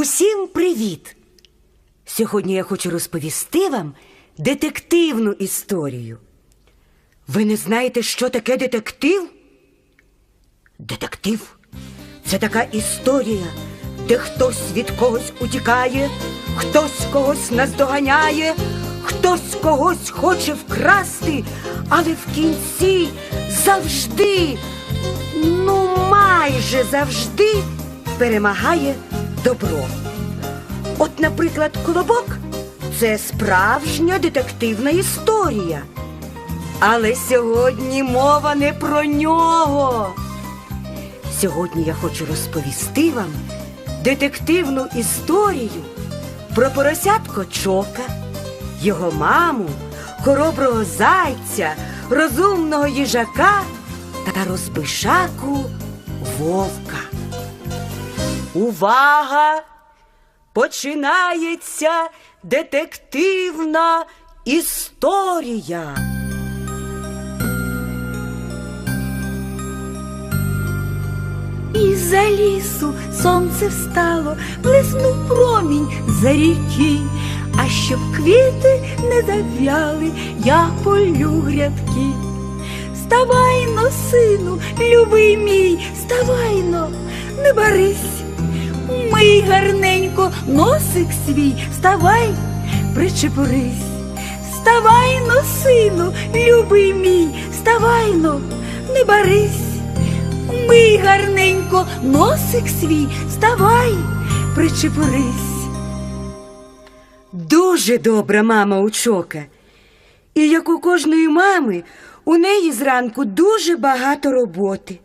Усім привіт! Сьогодні я хочу розповісти вам детективну історію. Ви не знаєте, що таке детектив? Детектив це така історія, де хтось від когось утікає, хтось когось наздоганяє, хтось когось хоче вкрасти, але в кінці завжди, ну майже завжди перемагає добро. От, наприклад, колобок це справжня детективна історія. Але сьогодні мова не про нього. Сьогодні я хочу розповісти вам детективну історію про поросятко Чока, його маму, хороброго зайця, розумного їжака та розбишаку вовка. Увага! Починається детективна історія. І за лісу сонце встало, блиснув промінь за ріки, а щоб квіти не зав'яли, я полю грядки. Ставайно, сину, любий мій, ставайно, не барись. Мий гарненько носик свій, вставай, причепурись. Вставайно, сину, любий мій, вставайно, не барись. Мий гарненько носик свій, вставай, причепурись. Дуже добра мама у Чока. І як у кожної мами, у неї зранку дуже багато роботи.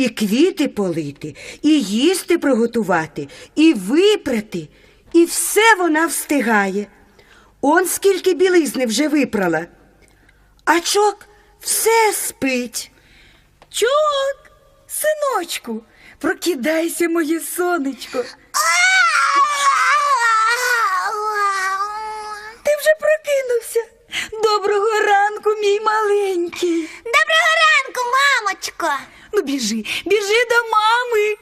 І квіти полити, і їсти приготувати, і випрати, і все вона встигає. Он скільки білизни вже випрала. А чок все спить. Чок, синочку, прокидайся, моє сонечко. Ти вже прокинувся. Доброго ранку, мій маленький. Доброго ранку, мамочко. Ну, біжи, біжи до мами.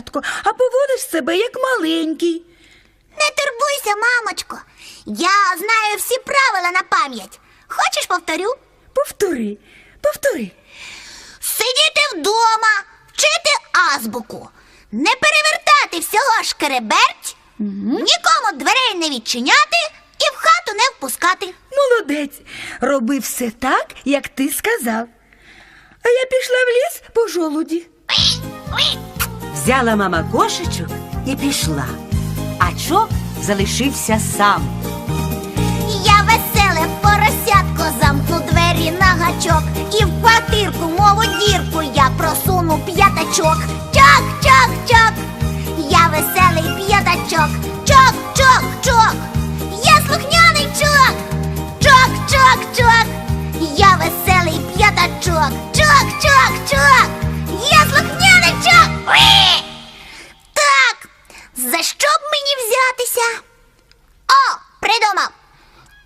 Доросле а поводиш себе як маленький. Не турбуйся, мамочко. Я знаю всі правила на пам'ять. Хочеш повторю? Повтори, повтори. Сидіти вдома, вчити азбуку, не перевертати всього шкереберть, нікому дверей не відчиняти і в хату не впускати. Молодець, роби все так, як ти сказав. А я пішла в ліс по жолуді. Взяла мама кошечок і пішла, а чок залишився сам. Я веселе поросятко замкну двері на гачок. І в квартирку, мову дірку, я просуну п'ятачок. Чок, чок, чок, я веселий п'ятачок. Чок, чок, чок, я слухняний чок. Чок, чок, чок, я веселий п'ятачок. Чок, чок, чок, я слухняний чок! Так, за що б мені взятися? О, придумав!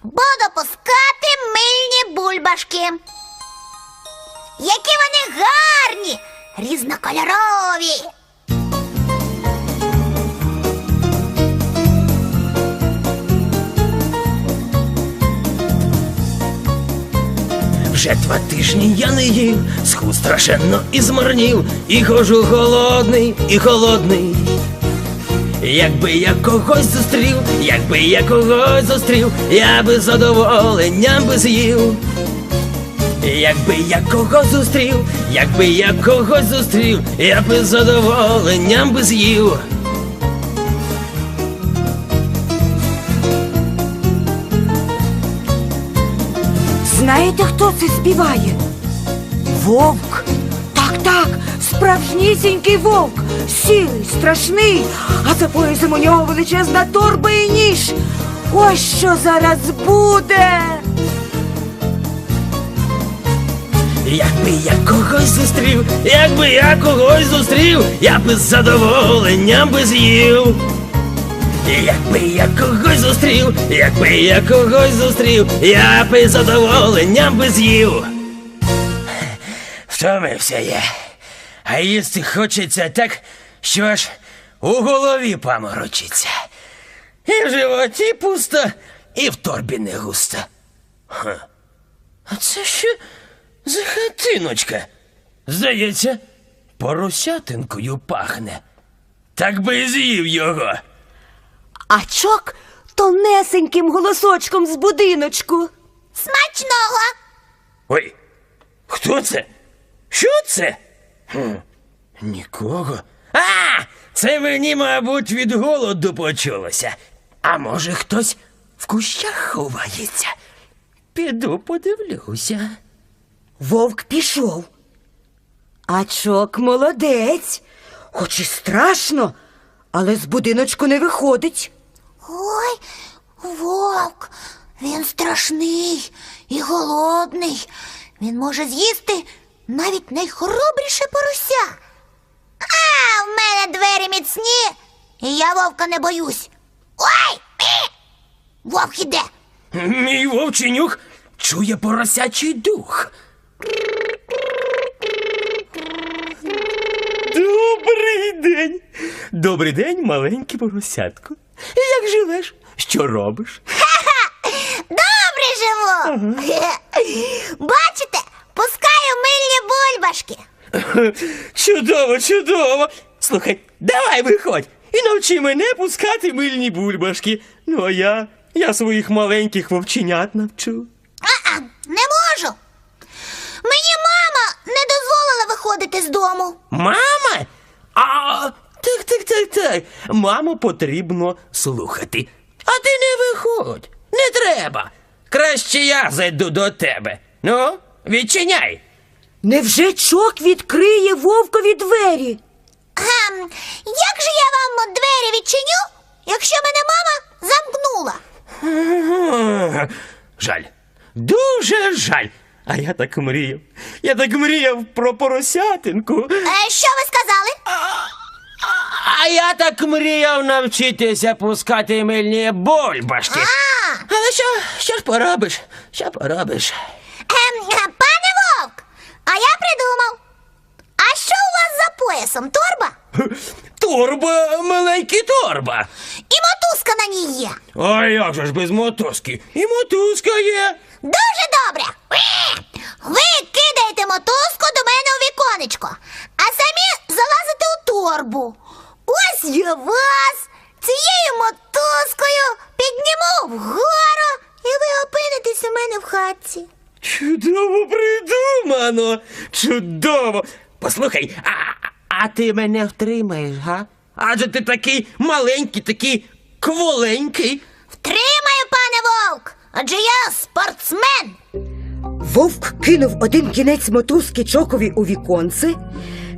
Буду пускати мильні бульбашки. Які вони гарні, різнокольорові. Вже два тижні я не їв, схуд страшенно і змарнів, і хожу голодний, і холодний. Якби я когось зустрів, якби я когось зустрів, я би задоволенням би з'їв. Якби я кого зустрів, якби я когось зустрів, я би задоволенням би з'їв. Знаєте, хто це співає? Вовк. Так, так, справжнісінький вовк. Сірий, страшний, а за поясом у нього величезна торба і ніж. Ось що зараз буде. Якби я когось зустрів, якби я когось зустрів, я би з задоволенням би з'їв. Якби я когось зустрів, якби я когось зустрів, я би задоволенням би з'їв. Втомився я. А їсти хочеться так, що аж у голові паморочиться. І в животі пусто, і в торбі не густо. Ха. А це що за хатиночка? Здається, поросятинкою пахне. Так би і з'їв його. А чок тонесеньким голосочком з будиночку. Смачного! Ой, хто це? Що це? Хм, нікого. А! Це мені, мабуть, від голоду почулося. А може, хтось в кущах ховається? Піду подивлюся. Вовк пішов. А чок молодець. Хоч і страшно, але з будиночку не виходить. Ой, вовк, він страшний і голодний. Він може з'їсти навіть найхоробріше порося. А, в мене двері міцні, і я вовка не боюсь. Ой! Мі! Вовк іде. Мій вовченюк чує поросячий дух. Добрий день. Добрий день, маленький поросятко. Як живеш? Що робиш? Добре живу. Бачите, пускаю мильні бульбашки. Чудово, чудово. Слухай, давай виходь і навчи мене пускати мильні бульбашки. Ну, а я, я своїх маленьких вовченят навчу. А-а, не можу. Мені мама не дозволила виходити з дому. Мама? А, так, так, так, так. Маму потрібно слухати. А ти не виходь. Не треба. Краще я зайду до тебе. Ну, відчиняй. Невже чок відкриє вовкові двері? Гм, як же я вам двері відчиню, якщо мене мама замкнула? Ага. Жаль. Дуже жаль. А я так мріяв. Я так мріяв про поросятинку. Е, що ви сказали? А я так мріяв навчитися пускати мильні бульбашки. А, Але що, що ж поробиш? Що поробиш? ем, е, пане вовк, а я придумав. А що у вас за поясом? Торба? Торба, маленький торба. І мотузка на ній є. А як же ж без мотузки? І мотузка є. Дуже добре. Ви кидаєте мотузку до мене у віконечко, а самі залазите у торбу. Ось я вас цією мотузкою підніму вгору, і ви опинитесь у мене в хатці. Чудово придумано. Чудово. Послухай, а, а ти мене втримаєш, га? Адже ти такий маленький, такий кволенький. Втримаю, пане вовк, адже я спортсмен. Вовк кинув один кінець мотузки чокові у віконце,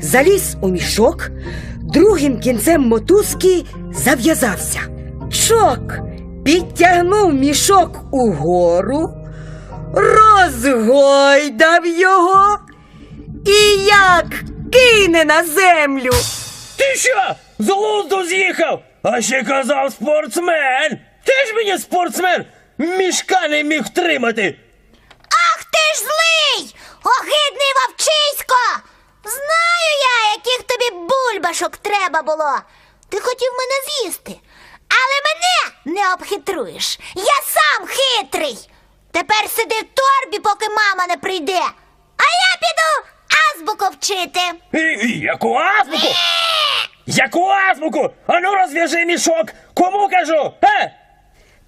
заліз у мішок, другим кінцем мотузки зав'язався. Чок підтягнув мішок угору, розгойдав його і як кине на землю. Ти що? З глузду з'їхав? А ще казав спортсмен. Ти ж мені спортсмен. Мішка не міг втримати. Ах ти ж злий! Огидний вовчисько! Знаю я, яких тобі бульбашок треба було. Ти хотів мене з'їсти, але мене не обхитруєш. Я сам хитрий. Тепер сиди в торбі, поки мама не прийде. А я піду азбуку вчити. І- і Яку азбуку? Яку азбуку? Ану розв'яжи мішок. Кому кажу? Е?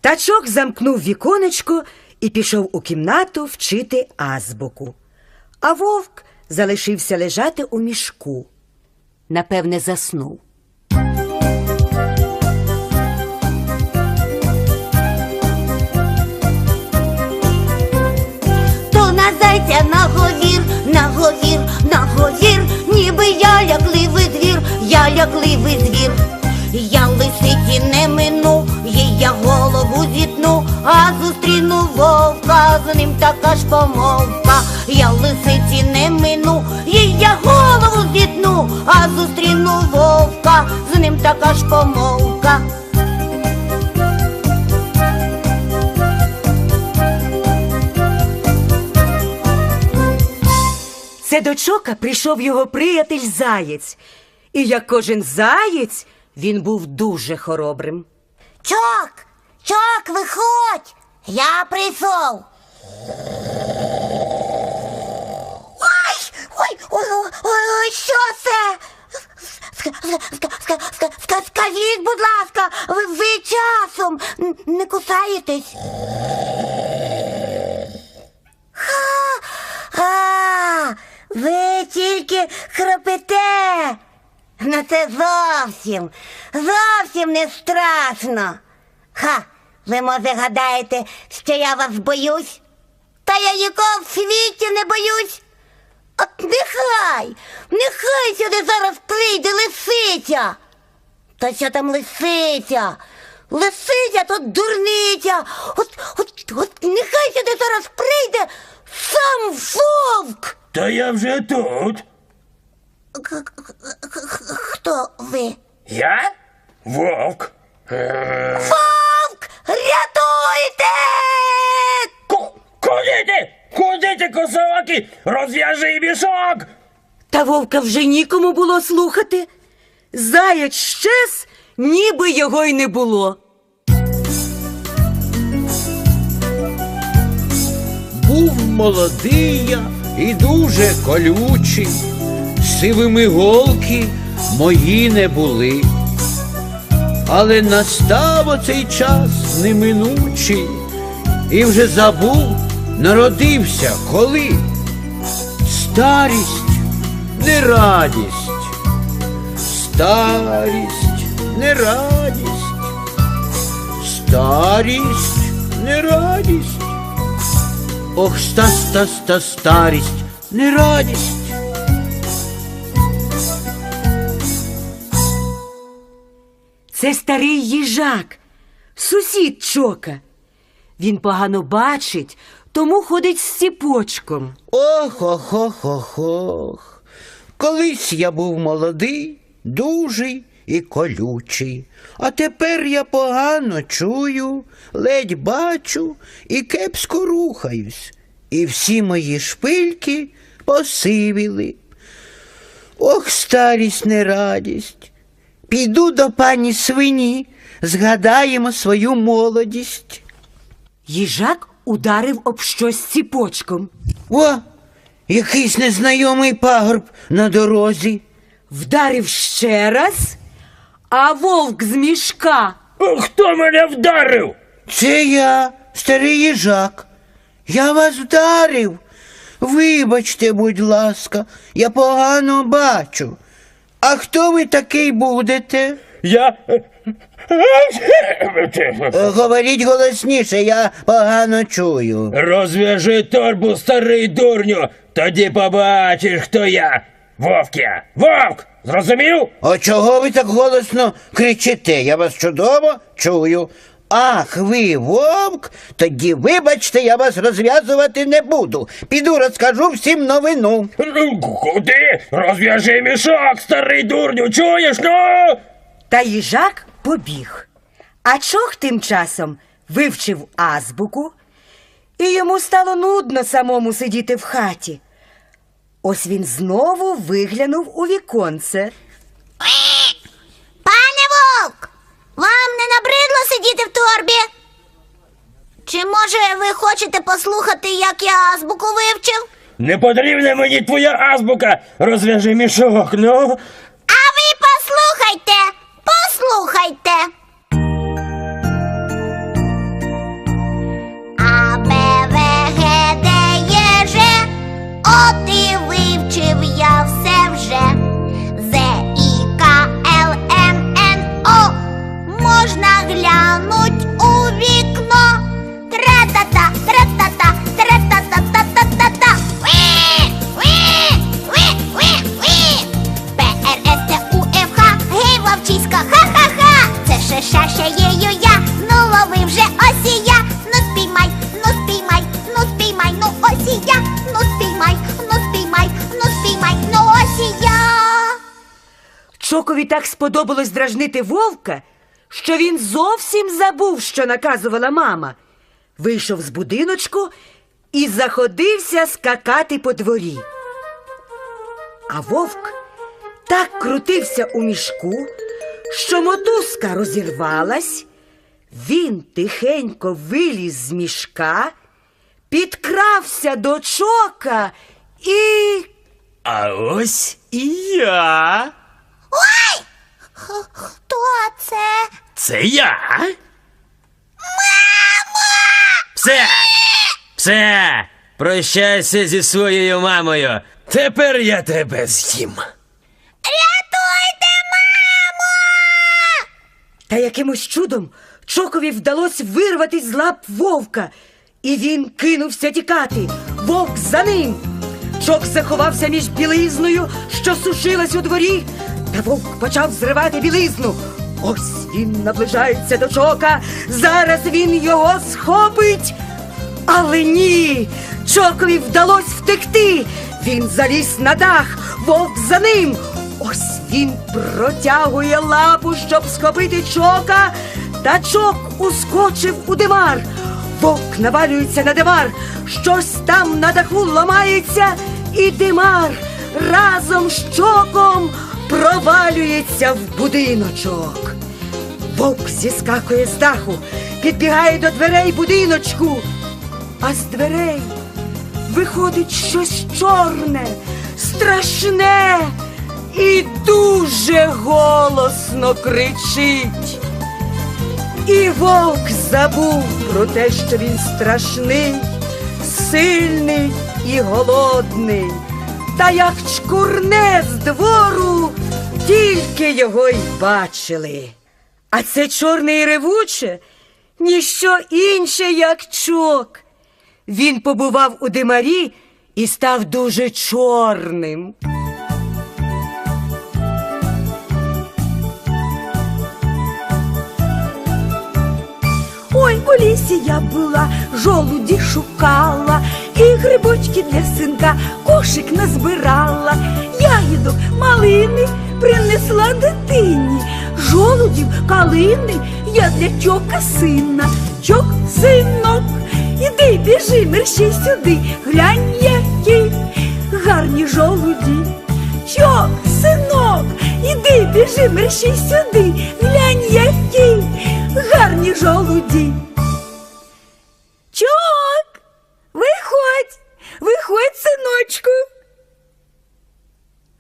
Тачок замкнув віконечко і пішов у кімнату вчити азбуку. а вовк залишився лежати у мішку. Напевне, заснув. То на зайця на говір, на говір, на говір, ніби я лякливий звір, я лякливий звір. Я а зустріну вовка, з ним така ж помовка. Я лисиці не мину, їй я голову зітну, а зустріну вовка, з ним така ж помовка. Це до чока прийшов його приятель заєць. І як кожен заєць, він був дуже хоробрим. Чок, чок, виходь, я прийшов. Ой, ой, ой, ой, ой, що це? Ска- ска- ска- ска- ска- Скажіть, будь ласка, ви, ви часом не кусаєтесь? Ха, а, ви тільки храпите. Ну це зовсім, зовсім не страшно. Ха, ви може гадаєте, що я вас боюсь? Та я нікого в світі не боюсь. От нехай, нехай сюди зараз прийде лисиця. Та що там лисиця? Лисиця тут дурниця. От, от, от нехай сюди зараз прийде сам вовк. Та я вже тут. Хто ви? Я? Вовк. Вовк! Рятуйте! ку- Куди ти? Куди ти, косоокі? Розв'яжи мішок! Та вовка вже нікому було слухати. Заєць щез, ніби його й не було. Був молодий я і дуже колючий, сивими голки мої не були. Але настав оцей час неминучий, і вже забув, народився коли. Старість не радість, старість не радість, старість не радість. Ох, ста ста ста старість, не радість. Це старий їжак, сусід чока. Він погано бачить, тому ходить з ціпочком. Ох, ох, ох, ох, ох. Колись я був молодий, дужий і колючий, а тепер я погано чую, ледь бачу і кепсько рухаюсь, і всі мої шпильки посивіли. Ох, старість не радість. Піду до пані свині, згадаємо свою молодість. Їжак ударив об щось ціпочком. О, якийсь незнайомий пагорб на дорозі. Вдарив ще раз, а вовк з мішка. Хто мене вдарив? Це я, старий їжак. Я вас вдарив. Вибачте, будь ласка, я погано бачу. А хто ви такий будете? Я. Говоріть голосніше, я погано чую. Розв'яжи торбу, старий дурню, тоді побачиш, хто я. Вовк я. Вовк! Зрозумів? А чого ви так голосно кричите? Я вас чудово чую. Ах, ви вовк? Тоді вибачте, я вас розв'язувати не буду. Піду розкажу всім новину. Куди? Розв'яжи мішок, старий дурню, чуєш? Ну? Та їжак побіг. А чох тим часом вивчив азбуку, і йому стало нудно самому сидіти в хаті. Ось він знову виглянув у віконце. Пане вовк, вам не набридло сидіти в торбі? Чи може ви хочете послухати, як я азбуку вивчив? Не потрібна мені твоя азбука. Розв'яжи мішок, ну. А ви послухайте, послухайте. А, Б, В, Г, Д, Е, Ж, О, Ти, Чокові так сподобалось дражнити вовка, що він зовсім забув, що наказувала мама. Вийшов з будиночку і заходився скакати по дворі. А вовк так крутився у мішку, що мотузка розірвалась. Він тихенько виліз з мішка, підкрався до чока і. А ось і я. Хто це? Це я. Мамо! Все! Все! Прощайся зі своєю мамою. Тепер я тебе з'їм. Рятуйте, мамо! Та якимось чудом Чокові вдалося вирватися з лап вовка, і він кинувся тікати. Вовк за ним. Чок заховався між білизною, що сушилась у дворі, та вовк почав зривати білизну. Ось він наближається до чока. Зараз він його схопить. Але ні, Чокові вдалося втекти. Він заліз на дах, вовк за ним. Ось він протягує лапу, щоб схопити чока, та чок ускочив у димар. Вовк навалюється на димар, щось там на даху ламається, і димар разом з чоком провалюється в будиночок. Вовк зіскакує з даху, підбігає до дверей будиночку, а з дверей виходить щось чорне, страшне і дуже голосно кричить. І вовк забув про те, що він страшний, сильний і голодний. Та як чкурне з двору, тільки його й бачили. А це чорне і ревуче ніщо інше, як чок. Він побував у димарі і став дуже чорним. Ой, у лісі я була, жолуді шукала, і грибочки для синка кошик назбирала. Ягідок малини принесла дитині, жолудів калини я для чока сина. Чок, синок, іди біжи, мерщій сюди, глянь, які гарні жолуді. Чок, синок, іди біжи, мерщій сюди, глянь, які гарні жолуді. Чок, виходь, виходь, синочку.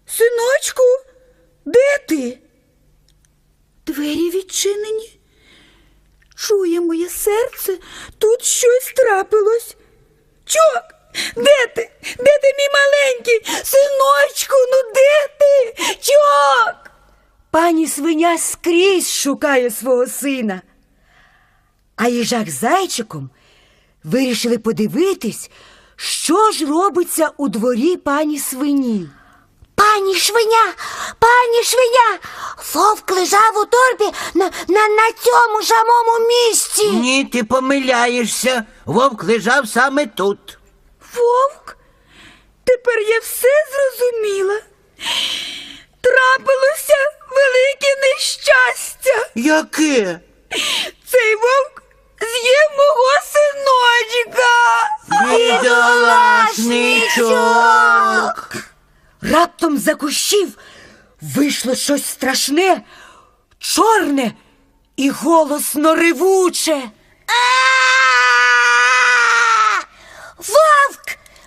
Синочку, де ти? Двері відчинені. Чує моє серце, тут щось трапилось. Чок, де ти? Де ти, мій маленький? Синочку, ну де ти? Чок. Пані свиня скрізь шукає свого сина. А їжак з зайчиком вирішили подивитись, що ж робиться у дворі пані свині. Пані швиня, пані швиня, вовк лежав у торбі на, на, на цьому самому місці. Ні, ти помиляєшся. Вовк лежав саме тут. Вовк, тепер я все зрозуміла. Трапилося велике нещастя. Яке? Цей вовк з'їв мого синочка. Бідолашничок. Раптом за кущів вийшло щось страшне, чорне і голосно ревуче. Вовк,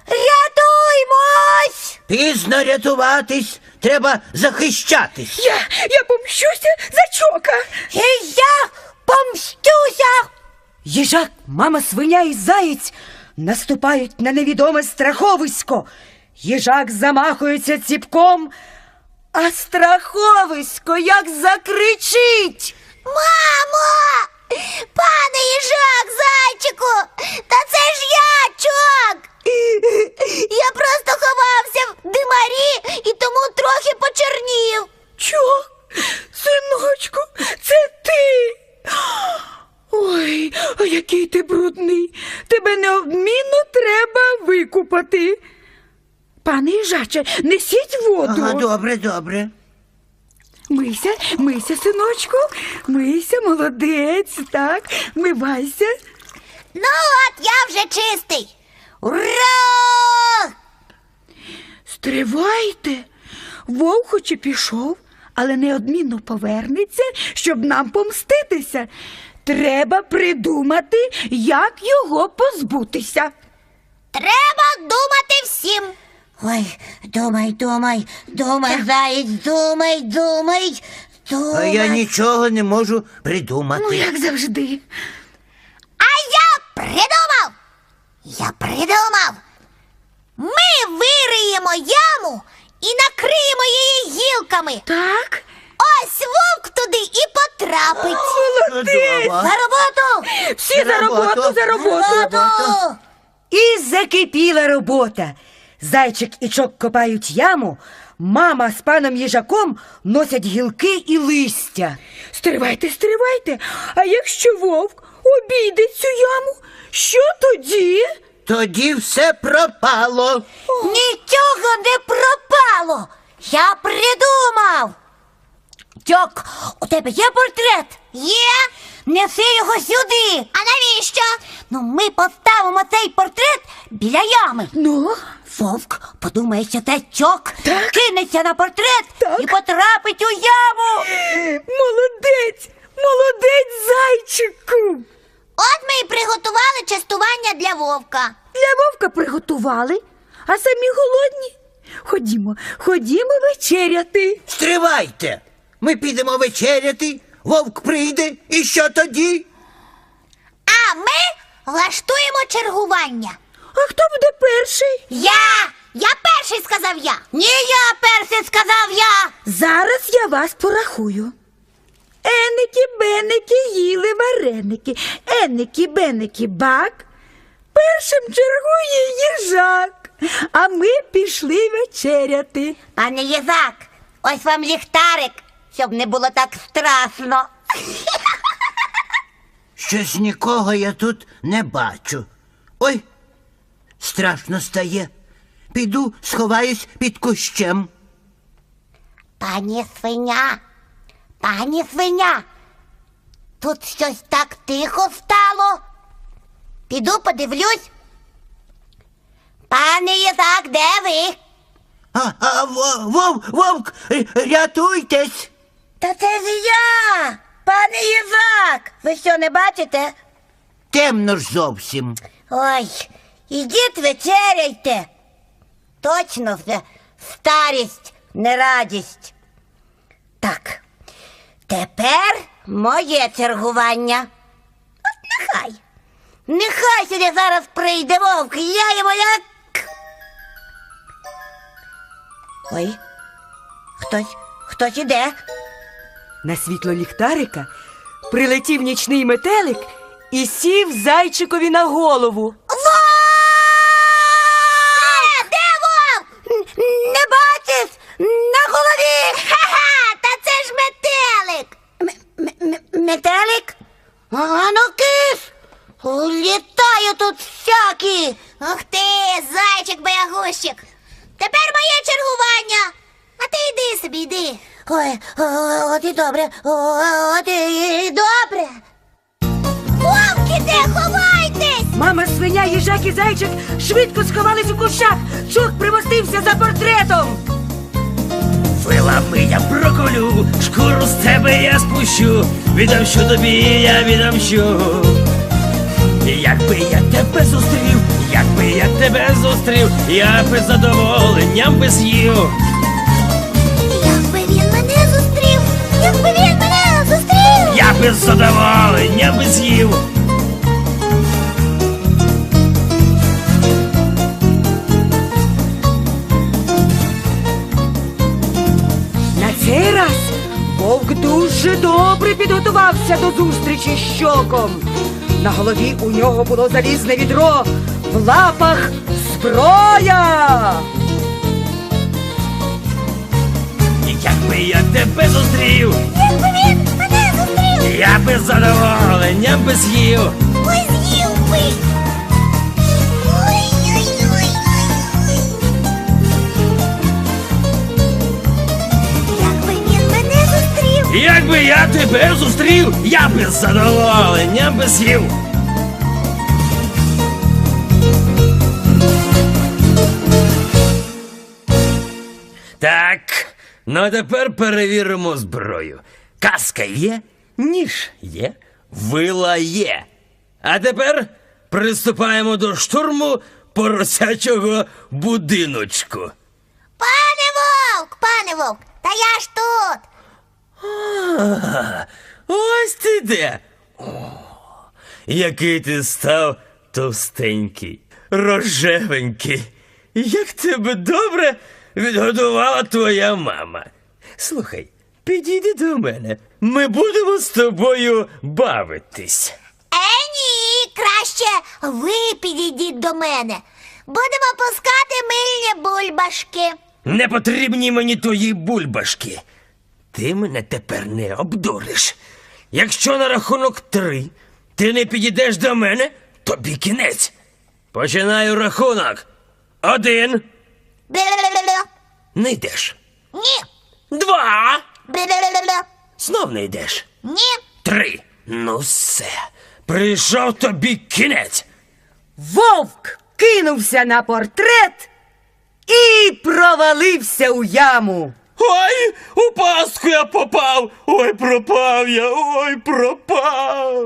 рятуймось! Пізно рятуватись, треба захищатись. Я, я помщуся за чока. І я помстюся. Їжак, мама свиня і заєць наступають на невідоме страховисько. Їжак замахується ціпком, а страховисько як закричить. Мамо! Пане їжак, зайчику! Та це ж я, чок! Я просто ховався в димарі і тому трохи почернів. Чок, синочку, це ти. Ой, а який ти брудний. Тебе неодмінно треба викупати. Пане їжаче, несіть воду. Ага, добре, добре. Мийся, мийся, синочку, мийся, молодець, так, мивайся. Ну от, я вже чистий. Ура! Стривайте. Вовк хоч і пішов, але неодмінно повернеться, щоб нам помститися. Треба придумати, як його позбутися. Треба думати всім. Ой, думай, думай, думай, заєць, думай, думай, думай. А я нічого не можу придумати. Ну, як завжди. А я придумав! Я придумав! Ми вириємо яму і накриємо її гілками. Так? Ось вовк туди і потрапить. Чудово. За роботу! Всі за роботу, за роботу. роботу! І закипіла робота. Зайчик і чок копають яму, мама з паном їжаком носять гілки і листя. Стривайте, стривайте. А якщо вовк обійде цю яму, що тоді? Тоді все пропало. Нічого не пропало. Я придумав. Тьок, у тебе є портрет? Є. Неси його сюди. А навіщо? Ну, ми поставимо цей портрет біля ями. Ну, Вовк подумає, що це тьок, Так. кинеться на портрет Так. і потрапить у яму. молодець, молодець, зайчику. От ми і приготували частування для вовка. Для вовка приготували, а самі голодні. Ходімо, ходімо вечеряти. Стривайте. Ми підемо вечеряти, вовк прийде, і що тоді? А ми влаштуємо чергування. А хто буде перший? Я! Я перший сказав я. Ні, я перший сказав я. Зараз я вас порахую. Еники, беники, їли вареники. Еники, беники, бак. Першим чергує їжак, а ми пішли вечеряти. Пане Єзак, ось вам ліхтарик, щоб не було так страшно. Щось нікого я тут не бачу. Ой, страшно стає. Піду сховаюсь під кущем. Пані свиня, пані свиня, тут щось так тихо стало. Піду подивлюсь. Пане Єзак, де ви? А, а во- вовк, вовк, рятуйтесь. Та це ж я, пане Єзак. Ви що не бачите? Темно ж зовсім. Ой, ідіть вечеряйте. Точно вже старість, не радість. Так, тепер моє чергування. От нехай. Нехай сюди зараз прийде вовк, я йому як. Ой, хтось, хтось іде. На світло ліхтарика прилетів нічний метелик і сів зайчикові на голову. Вовк! Де? Не бачиш? На голові! Ха-ха! Та це ж метелик! Метелик? А ну кис! Літаю тут всякі! Ух ти, зайчик боягущик! Тепер моє чергування! А ти йди собі, йди. Ой, от і добре, от і добре. Вовк іде, ховайтесь! Мама, свиня, їжак і зайчик швидко сховались у кущах. Чок примостився за портретом. Вилами я проколю, шкуру з тебе я спущу, відомщу тобі, я відомщу. Якби я тебе зустрів, якби я тебе зустрів, я би задоволенням би з'їв. Зустрів. Я би би з'їв. На цей раз вовк дуже добре підготувався до зустрічі з щоком. На голові у нього було залізне відро, в лапах зброя. Якби я тебе зустрів, я би з задоволенням би з'їв. ой, з'їв би. Ой-ой-ой. Якби він мене зустрів, Якби я тебе зустрів, я би з задоволенням би з'їв. Так, ну а тепер перевіримо зброю. Каска є, ніж є, вила є. А тепер приступаємо до штурму поросячого будиночку. Пане вовк, пане вовк, та я ж тут. А, ось ти де. О, який ти став товстенький, рожевенький. Як тебе добре відгодувала твоя мама. Слухай, підійди до мене. Ми будемо з тобою бавитись. Е, ні, краще ви підійдіть до мене. Будемо пускати мильні бульбашки. Не потрібні мені твої бульбашки. Ти мене тепер не обдуриш. Якщо на рахунок три ти не підійдеш до мене, тобі кінець. Починаю рахунок. Один. Не йдеш. Ні. Два. Бля-бля-бля-бля. Знов не йдеш. Ні. Три. Ну все. Прийшов тобі кінець. Вовк кинувся на портрет і провалився у яму. Ой, у пастку я попав. Ой, пропав я, ой, пропав.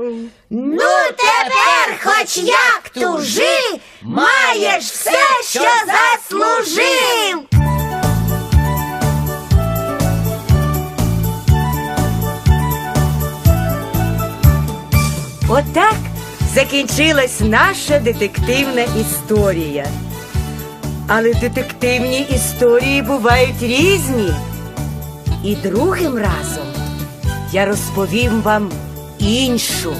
Ну тепер, хоч як тужи, маєш все, що заслужив. Отак закінчилась наша детективна історія. Але детективні історії бувають різні. І другим разом я розповім вам іншу.